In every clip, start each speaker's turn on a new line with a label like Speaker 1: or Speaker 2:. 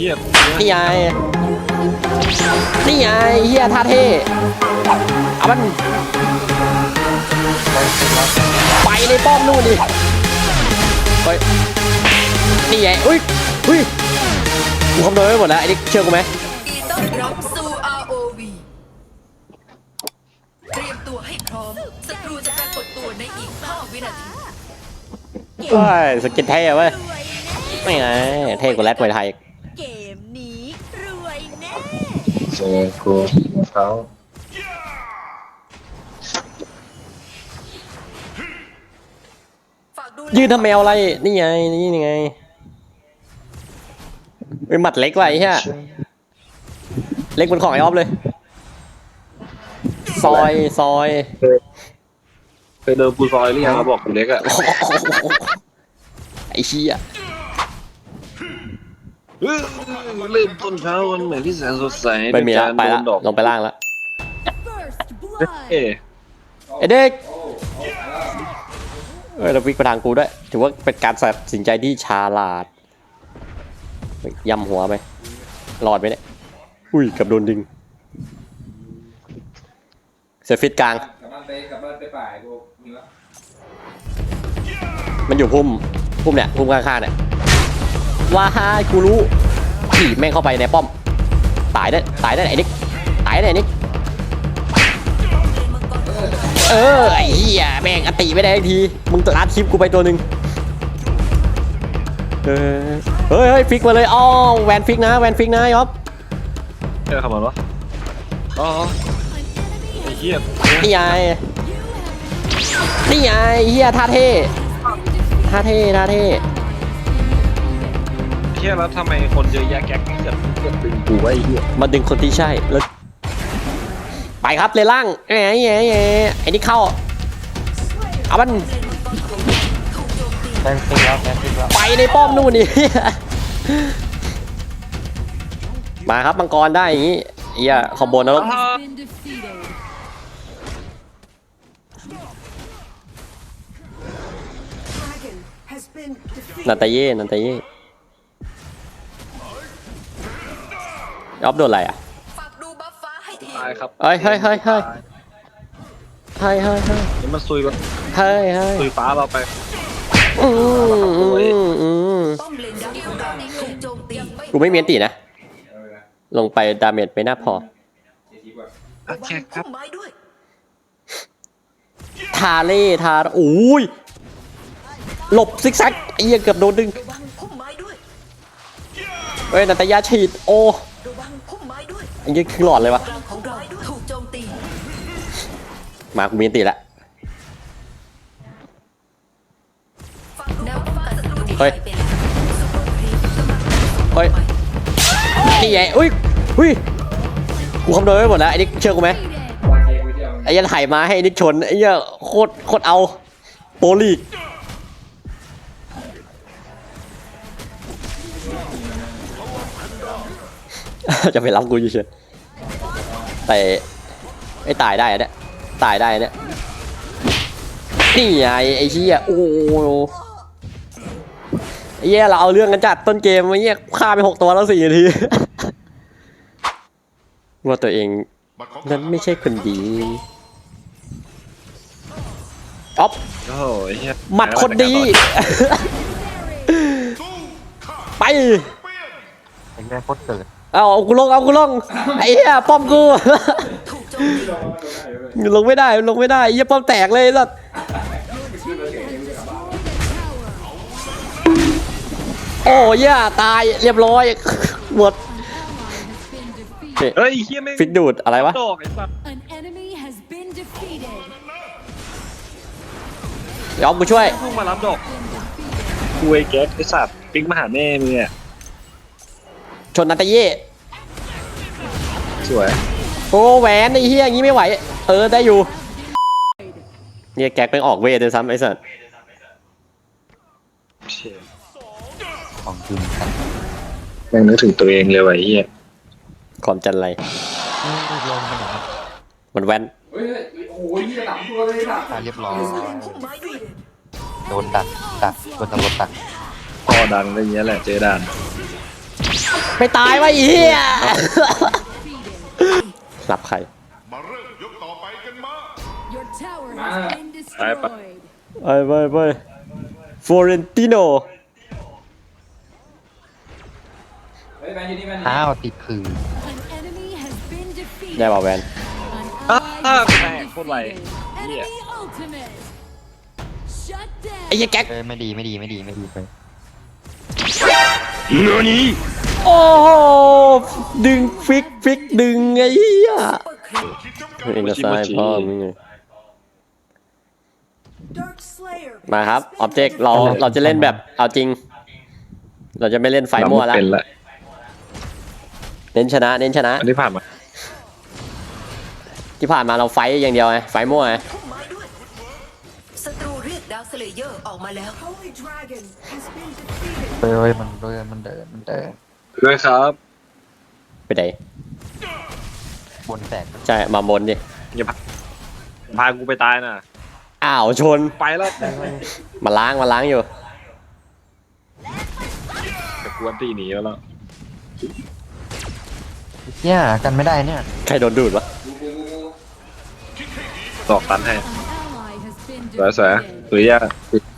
Speaker 1: หี้ย
Speaker 2: นี่ไงนี่ไงเฮียท่าเท่เอามันไปในป้อมนู่นดิเฮ้ยนี่ไงอุ้ยอุ้ยกูคำนวณไว้หมดแล้วไอ้นี่เชื่อกูไหม
Speaker 3: ดีต้อนรับสู่ ROV เตรียมตัวให้พร้อมศัตรูจะปรากฏตัวในอีก 5 วินาที
Speaker 2: เฮ้ยสกินเท่เว้ยไม่ไงเท่กว่าแรดมวยไทยอีก
Speaker 4: เกมนี้รวยแน่
Speaker 1: เจอกูเขา
Speaker 3: ฝากดู
Speaker 2: ยืนทำแมวอะไร นี่ไง นี่ไงเป็นหมัดเล็กไว้เฮียเล็กเป็นของไอออฟเลย ซอยซอย
Speaker 1: เคยเดินกูซอยหรือยังเขาบอกกูเล็กอะ
Speaker 2: ไอ้เชี่ย
Speaker 1: เฮ้ยเริ่มต้นเช้าวันใหม่ที่แสนสดใส
Speaker 2: ไม่มีแล้วไป
Speaker 1: ด้วย
Speaker 2: ละ
Speaker 1: การโดนดอก
Speaker 2: ลงไปล่างแล้ว
Speaker 4: First Blood
Speaker 1: เอ๊ะ
Speaker 2: ไอเด็กเออเราวิกไปทางกูด้วย ถือว่าเป็นการตัดสินใจที่ฉลาดเฮ้ยย่ำหัวไปรอดไหมเนี่ยอุ้ยเกับโดนดึงเซฟิตกลาง
Speaker 5: กลับบ้านไปกลับบ้านไปป่ายกูมีวะ
Speaker 2: มันอยู่พุ่มพุ่มเนี่ยพุ่มข้างๆเนี่ย ว้ายกูรู้ขี่แม่งเข้าไปในป้อม ตายได้ตายได้ไอ้นิกตายได้ไอ้นิกเออไอ้เหี้ยแม่งอติไม่ได้ทันทีมึงตัดคลิปกูไปตัวหนึ่งเออเฮ้ยเฮ้ยฟิกมาเลยอ้อแวนฟิกนะแวนฟิกนะยอบ
Speaker 1: เอ๊ะทำไมวะอ๋อไอ้เหี้ย
Speaker 2: นี่ไงนี่ไงเหี้ยท่าเท่ท่าเท่ท่าเท่
Speaker 1: เหี้ยแล้วทำไมคนเยอะแยะแก๊กเกิดเกิดดึงกูไว้ไอ้เหี้ย
Speaker 2: มาดึงคนที่ใช่แล้ว ไปครับเลยล่างแหมแหมแหมไอ้นี่เข้าเอามัน
Speaker 6: แทงตึงแล้วแทงตึงแล้ว
Speaker 2: ไปในป้อมนู่นนี่ มาครับมังกรได้อย่างงี้เอียคอมโบนรก
Speaker 4: been defeated.
Speaker 2: นันตาเย่นันตาเย่ ยอบโดนอะไรอะ
Speaker 3: ฝากดูบัฟฟ้าให้ที
Speaker 1: ตายครับ
Speaker 2: เฮ้ยเฮ้ยเฮ้ยเฮ้ยเฮ้ยเฮ้ยเฮ้ย
Speaker 1: นี่มันซุยแบบ
Speaker 2: เฮ้ยเฮ้ย
Speaker 1: ซุยฟ้าเราไป
Speaker 2: อืมอืมอืม
Speaker 3: ป้อมเลนดักของเราถูกโจมตี
Speaker 2: กูไม่มีอันตีนะ
Speaker 5: เออนะ
Speaker 2: ลงไปดาเมจไม่น่าพอ
Speaker 5: เจทีก่อน
Speaker 1: อะแค่ครับ
Speaker 3: พุ่มไม้ด้วย
Speaker 2: ทาเล่ทาโอ้ยหลบซิกแซกไอ้เหี้ยเกือบโดนดึง
Speaker 3: ระวังพุ่มไม้ด้วย
Speaker 2: เฮ้ยนันตยาฉีดโอ้
Speaker 3: ย
Speaker 2: ไอ้เหี้ยครึ่งหลอดเลยวะ
Speaker 3: กลางของเราถูกโจมตี
Speaker 2: มากูมีอันตีละ
Speaker 3: แนวป้องกันศัตรู
Speaker 2: เฮ้ย
Speaker 3: ไปแล้วสำรวจครีปกำลัง
Speaker 2: เฮ้ยนี่ไงอุ้ยอุ้ยกูคำนวณไว้หมดแล้วไอ้นี่เชื่อกูไหม
Speaker 5: ไอ้
Speaker 2: ยันถ่ายมาให้ไอ้นี่ชนไอ้เหี้ยโคตรโคตรเอาโปรลีกจะไปรับกูอยู่เฉยแต่ไอ้ตายได้อะเนี่ยตายได้อะเนี่ยนี่ไงไอ้เหี้ยโอ้โหไอ้เหี้ยเราเอาเรื่องกันจัดต้นเกมไอ้เหี้ยฆ่าไปหกตัวแล้วสี่นาทีว่าตัวเองนั้นไม่ใช่คนดีอ๊อฟ
Speaker 1: โอ้โหไอ้เหี้ย
Speaker 2: หมัดคนดี ไป
Speaker 6: แทงแม่โคตรเกิด
Speaker 2: เอาเอากูลงเอากูลงไอ้เหี้ยป้อมกู
Speaker 3: ถูกโจมตี
Speaker 2: ลงไม่ได้ลงไม่ได้ไอ้เหี้ยป้อมแตกเลยสัสโอ้เหี้ยตายเรียบร้อยหมด
Speaker 1: เฮ้ยไอ้เหี้ยไม่ง
Speaker 2: ฟิกดูดอะไรวะ
Speaker 1: ดอกไอ้สัตว์
Speaker 4: An enemy has been defeated.
Speaker 2: เดี๋ยวกูช่วย
Speaker 1: เพิ่งมารับดอกกูไอ้แก๊กไอ้สัตว์ปิ๊กมาหาแม่มึงเนี่ย
Speaker 2: ช นนาตาเย่
Speaker 1: สวย
Speaker 2: โอ้แหวนไอ้เหี้ยอย่างงี้ไม่ไหว เออได้อยู่เนี่ยแก๊กไปออกเวทด้วยซ้ำไอ้สัส
Speaker 1: เชี่ย
Speaker 6: ของจริงครับ
Speaker 1: แม่งนึกถึงตัวเองเลยว่ะไอ้เหี้ย
Speaker 2: ความจันไร
Speaker 6: ลงไปหน่อยครับ
Speaker 2: มันแว้น
Speaker 5: เฮ้ยเฮ้ยโอ้ยนี่หลังตัวเลยนะ
Speaker 6: อะเรียบร้อย
Speaker 3: พุ่มไม้ด้วย
Speaker 6: โดนดักดักโดนตำรวจดัก
Speaker 1: พอดังอะไรเงี้ยแหละเจอด่าน
Speaker 2: ไม่ตายวะไอ้เหี้ย
Speaker 4: Defeated.
Speaker 2: หลับใคร
Speaker 7: มาเริ่มยกต่อไปกันมา
Speaker 4: Your tower
Speaker 5: Ah.
Speaker 4: has been destroyed.
Speaker 2: ไปไปไปฟอเรนติโน
Speaker 5: เฮ้ยแมนยูนี่แมนยู
Speaker 6: อ้าวติดคือ
Speaker 4: An enemy has been defeated.
Speaker 2: ได้ป่าวแวน
Speaker 4: An
Speaker 1: อ้า
Speaker 4: ally
Speaker 1: ว
Speaker 4: has
Speaker 1: แม่ง
Speaker 4: been
Speaker 1: โคตรไหล
Speaker 4: defeated.
Speaker 1: เหี้ย
Speaker 4: Enemy ultimate. Shut down.
Speaker 2: ไอ้เหี้ยแก๊ก
Speaker 6: เออไม่ดีไม่ดีไม่ดีไม่ดีไป
Speaker 2: โอ้โหดึงฟิกฟิกดึงไอ้เหี้ย
Speaker 7: คิดจำกัด
Speaker 2: เอ็นกระซายพ่อมึงไง
Speaker 4: Dark Slayer.
Speaker 2: มาครับออบเจกต์เราเราจะเล่นแบบเอาจริง เราจะไม่เล่นไฟมั่วแล้ว
Speaker 1: เป็นละ
Speaker 2: เน้นชนะ เน้นชนะ
Speaker 1: อันที่ผ่านมา
Speaker 2: ที่ผ่านมาเราไฟต์อย่างเดียวไงไฟมั่วไง
Speaker 3: พุ่มไม้ด้วยศัตรูเรียกดาวสเลเยอร์ออกมาแล้ว
Speaker 4: Holy Dragon has been defeated.
Speaker 6: เฮ้ยมันเดินมันเดินมันเดิน
Speaker 1: ด้วยครับ
Speaker 2: ไปไหน
Speaker 6: บนแตก
Speaker 2: ใช่มาบนดิ
Speaker 1: อย่าพาพากูไปตายนะ
Speaker 2: อ้าวชน
Speaker 1: ไปแล้ว
Speaker 2: มาล้างมาล้างอยู่
Speaker 1: แต่กวนตีหนีแล้ว
Speaker 6: เนี่ยกันไม่ได้เนี่ย
Speaker 2: ใครโดนดูดวะ
Speaker 5: ดูดูดูดู
Speaker 1: ตอกตันให้
Speaker 4: An ally has been
Speaker 1: สวยสวย
Speaker 4: defeated.
Speaker 1: หรือยา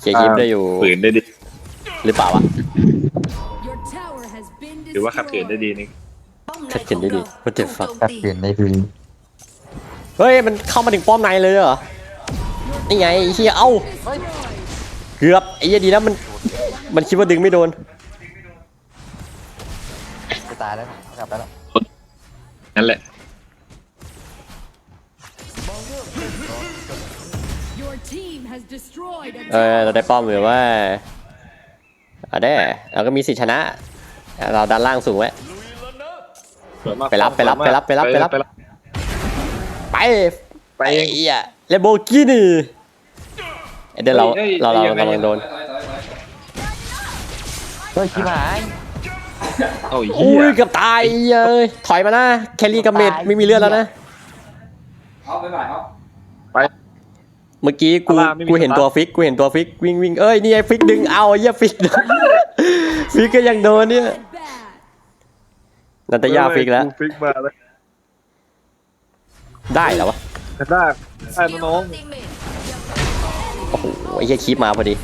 Speaker 2: เคลียร์คลิปได้อยู่
Speaker 1: ฝืนได้ดี
Speaker 2: หรือเปล่าวะ
Speaker 1: หรือว่าขัดขืนได้
Speaker 4: destroyed.
Speaker 1: ดีนี่
Speaker 3: ป้อมใน
Speaker 2: ขัดขืนได้ดี
Speaker 3: ของเรา
Speaker 2: What the
Speaker 3: ถูก
Speaker 2: fuck
Speaker 3: โจม
Speaker 6: กัด
Speaker 3: ตี
Speaker 6: เปลี่ยนได้คือ
Speaker 2: เฮ้ยมันเข้ามาถึงป้อมในเลยเหรอนี่ไงไอ้เฮียเอ้า
Speaker 4: Destroyed.
Speaker 2: เกือบไอ้เหี้ยดีนะมันมันคิดว่าดึงไม่โดน
Speaker 6: จะตายแล้วกลับไปแล้ว
Speaker 1: นั่นแหละ
Speaker 4: Your team has destroyed a
Speaker 2: เออเรา
Speaker 4: tower.
Speaker 2: ได้ป้อมหรือว่าอะได้เราก็มีสิทธิชนะ เราดันล่างสูงไว้
Speaker 1: สวยมาก
Speaker 2: ไปรับไปรับไปรับไปรับไปรับ
Speaker 1: ไปรับ
Speaker 2: ไป
Speaker 1: ไป
Speaker 2: ไอ้เหี้ยเลโบกินี่เอ้ยเดี๋ยวเรา
Speaker 1: เฮ้ย
Speaker 2: เราเรา
Speaker 1: ยังไง
Speaker 2: กำลังโดน
Speaker 5: ถอยถอยถอยถอย
Speaker 6: เฮ้ยชิบหาย
Speaker 1: โอ้ย
Speaker 2: อุ้
Speaker 1: เหี้
Speaker 2: ย
Speaker 1: ย
Speaker 2: เกือบตายเอ้ยถอยมานะแคลรี่กับเมดไม่มีเลือดแล้วนะ
Speaker 5: เอาไปบ่ายเอา
Speaker 1: ไป
Speaker 2: เมื่อกี้กู
Speaker 1: เอาล่ะไม่มี
Speaker 2: กูเห็น
Speaker 1: สตาร์ท
Speaker 2: ตัวฟิกกูเห็นตัวฟิกวิ่งวิ่งเอ้ยนี่ไอ้ฟิกดึงเอาไอ้เหี้ยฟิกฟิกก็ยังโดนเนี่ย
Speaker 4: Bad.
Speaker 2: นันตยาฟิกแล้ว
Speaker 1: กูฟิกมาเลย
Speaker 2: ได้เหรอวะ
Speaker 1: ได้ได้น้อง
Speaker 3: ทีมเมท
Speaker 2: โอ้โหไอ้เหี้ยคลิปมาพอดี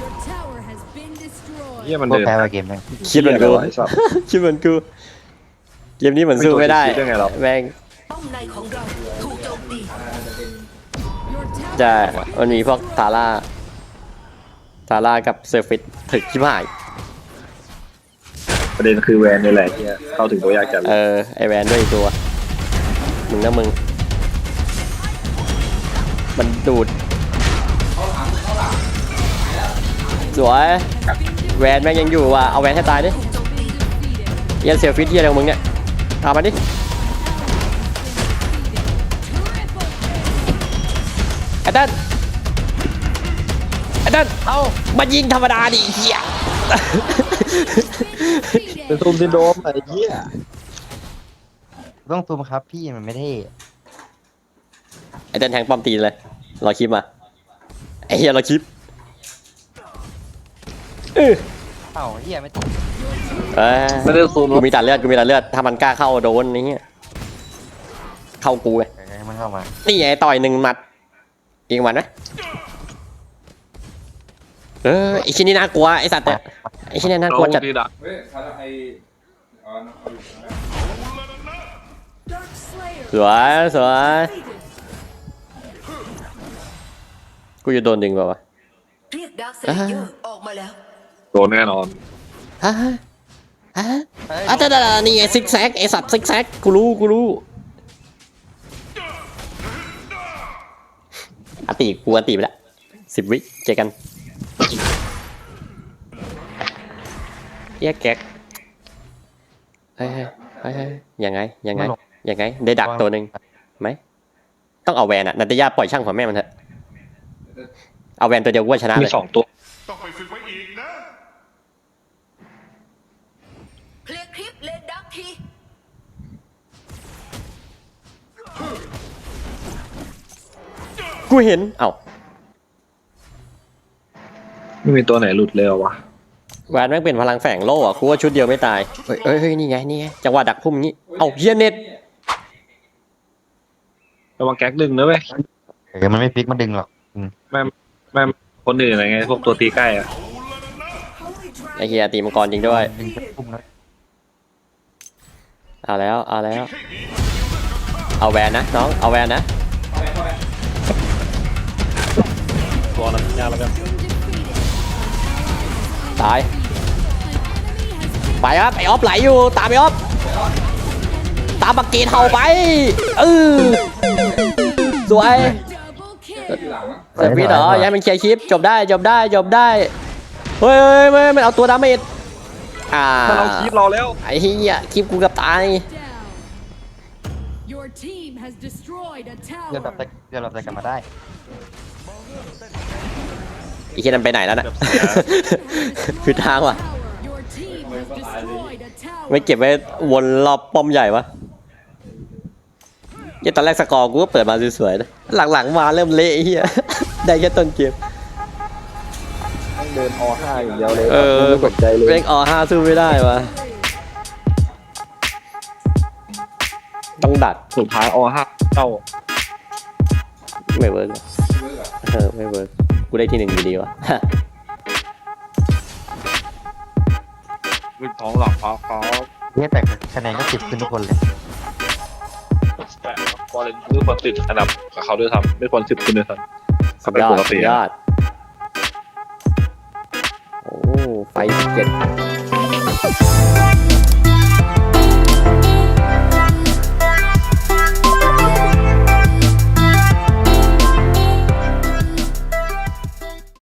Speaker 4: Your tower has been
Speaker 1: ๆเหี้ย
Speaker 4: destroyed.
Speaker 1: มัน
Speaker 6: พวก
Speaker 1: เดิน
Speaker 6: แพ้มาเกมนึง
Speaker 2: คลิปเหมือนกู
Speaker 1: ไอ้สัส
Speaker 2: คลิปเหมือนกู เกมนี้เหมือนสู้ไม่ได้
Speaker 1: ไม่โดนคลิปได้ไงหรอ
Speaker 2: แม่ง
Speaker 3: ป้อมในของเราถูกโจมตี
Speaker 4: Your tower
Speaker 2: จะ
Speaker 4: has been
Speaker 2: มันมีพวก
Speaker 4: destroyed.
Speaker 2: ทาร่าทาร่ากับเซอร์ฟิตถึกชิบหาย
Speaker 1: ประเด็นคือแวนนี่แหละเหี้ยเข้าถึงตัวยากจัดเล
Speaker 2: เอยอ ไอแวนด้วยอีกตัว มึงนะมึง มันดูด สวย แวนแม่งยังอยู่ว่ะ เอาแวนให้ตายดิเหี้ยันเสียฟิตเหี้ยอะไรของมึงเนี่ยเอามาดิ ไอ้เต้นไอ้เต้นเอามายิงธรรมดาดิเหี้ย
Speaker 1: เป็นซูมซินโดรมไอ้เหี้ย
Speaker 6: ต้องซูมครับพี่มันไม่เท่
Speaker 2: ไอ้เต้นแทงป้อมตีเลย รอคลิปมา ไอ้เหี้ยรอคลิปเออ
Speaker 6: เอ้าเฮียไม่ติด
Speaker 2: เอ้ย
Speaker 1: ไม่ได้ซูม
Speaker 2: กูมีตัดเลือดกูมีตัดเลือด ถ้ามันกล้าเข้าโดนนี่เงี้ยเข้ากูไง
Speaker 6: ยังไงมันเข้ามา
Speaker 2: นี่ไงต่อยหนึ่งหมัดอีกหมัดไหม เออไอชิ้นนี้น่ากลัวไอสัตว์เนี่ยไอชิ้นนี้น่ากลัวจัด
Speaker 1: ดีดัก
Speaker 5: เฮ้ยเขาจะไอ้อ๋อเอาอยู่นะ
Speaker 4: Dark Slayer.
Speaker 2: สวยสวยกูจะโดนดึงเปล่าวะ
Speaker 3: เรียกดาวสเลเยอร์ออกมาแล้ว
Speaker 1: โดนแน่นอน
Speaker 2: ฮะฮะ
Speaker 6: เฮ้ย
Speaker 2: อะแต่แต่นี่ไงซิกแซกไอสัตว์ซิกแซกกูรู้กูรู้อติกูอติไปละสิบวิเจอกัน เอี้ยแก๊กเฮ้ยเฮ้ยเฮ้ยเฮ้ยยังไง ยังไง ยังไง ได้ดักตัวหนึ่งไหม ต้องเอาแวนอะนันตยาปล่อยช่างหัวแม่มันเถอะ เอาแวนตัวเดียวกูว่าชนะ
Speaker 1: มี
Speaker 2: เลย
Speaker 1: สองตัว
Speaker 7: ต้องไปฝึกไว้อีกนะ
Speaker 3: เคลียร์คลิปเลนดักที
Speaker 2: กูเห็น เอ้า
Speaker 1: ไม่มีตัวไหนหลุดเลยเหรอวะ
Speaker 2: แวนแม่งเป็นพลังแฝงโล่อะกูว่าชุดเดียวไม่ตายเฮ้ยเฮ้ยเฮ้ยนี่ไงนี่ไงจังหวะดักพุ่มงี้ เอ้าเฮียเน็ต
Speaker 1: ระวังแก๊กดึงนะเว้ย
Speaker 6: เดี๋ยวมันไม่พลิกมันดึงหรอก
Speaker 1: คนอื่นอะไรไงพวกตัวตีใกล้อะ
Speaker 2: ไอเฮียตีมังกรจริงด้วย
Speaker 6: ดึงจะพุ่มแล้ว
Speaker 2: เอาแล้วเอาแล้ว เอาแวนนะน้องเอาแวนนะ
Speaker 1: ตัวนั้นยากแล้วกัน
Speaker 2: ตาย ไปครับไอออฟไหลอยู่ ตามไอออฟ ตามบักเกตเฮาไปเออสวย
Speaker 4: Double kill.
Speaker 5: อยู่หลังมั้ง
Speaker 2: เซอร์ฟิสเหรออยังเป็นเคลียร์คลิป จบได้จบได้จบได้ เฮ้ยเฮ้ยเฮ้ยมันเอาตัวดาเมจอ่า
Speaker 1: ถ้าเราคีบเราแล้ว
Speaker 2: ไอ้เหี้ยคลิปกูกับตาย
Speaker 4: Down. Your team has destroyed a
Speaker 6: เดี๋ยว
Speaker 4: tower.
Speaker 6: รับแต่เดี๋ยวรับแต่กลับมาได้
Speaker 2: ไอ้เหี้ยนั่นไปไหนแล้วน่ะ คือทางว่ะ
Speaker 4: Your team has destroyed a tower.
Speaker 2: ไม่เก็บไว้วนรอบป้อมใหญ่วะเหี้ยตอนแรกสกอร์กูก็เปิดมาสวยๆนะหลังๆมาเริ่มเละไอ้เหี้ยได้แค่ต้นเกม
Speaker 1: ต้องเดินอห้าอย่างเดียวเลย
Speaker 2: เออ
Speaker 1: ไม่สนใจเลย
Speaker 2: เร่งอห้าสู้ไม่ได้วะต้องดัก
Speaker 1: สุดท้ายอห้าเจ้า
Speaker 2: ไม่เวิร์กว่ะ
Speaker 5: เวิร์กอะ
Speaker 2: เออไม่เวิร์ก กูได้ที่หนึ่งอยู่ดีวะ
Speaker 1: ขึ้นท้องหลังฟ้าฟ้า
Speaker 6: เนี่ยแต่คะแนนก็สิบขึ้นทุกคนเลย
Speaker 1: แต่พอเลยไม่ควรติดอันดับกับเขาด้วยซ้ำไม่ควรสิบขึ้นด้วยซ้ำ
Speaker 2: สุดยอด
Speaker 1: ปก
Speaker 2: สุ
Speaker 1: ติ
Speaker 2: ดยอด โอ้ ไฟเจ็ด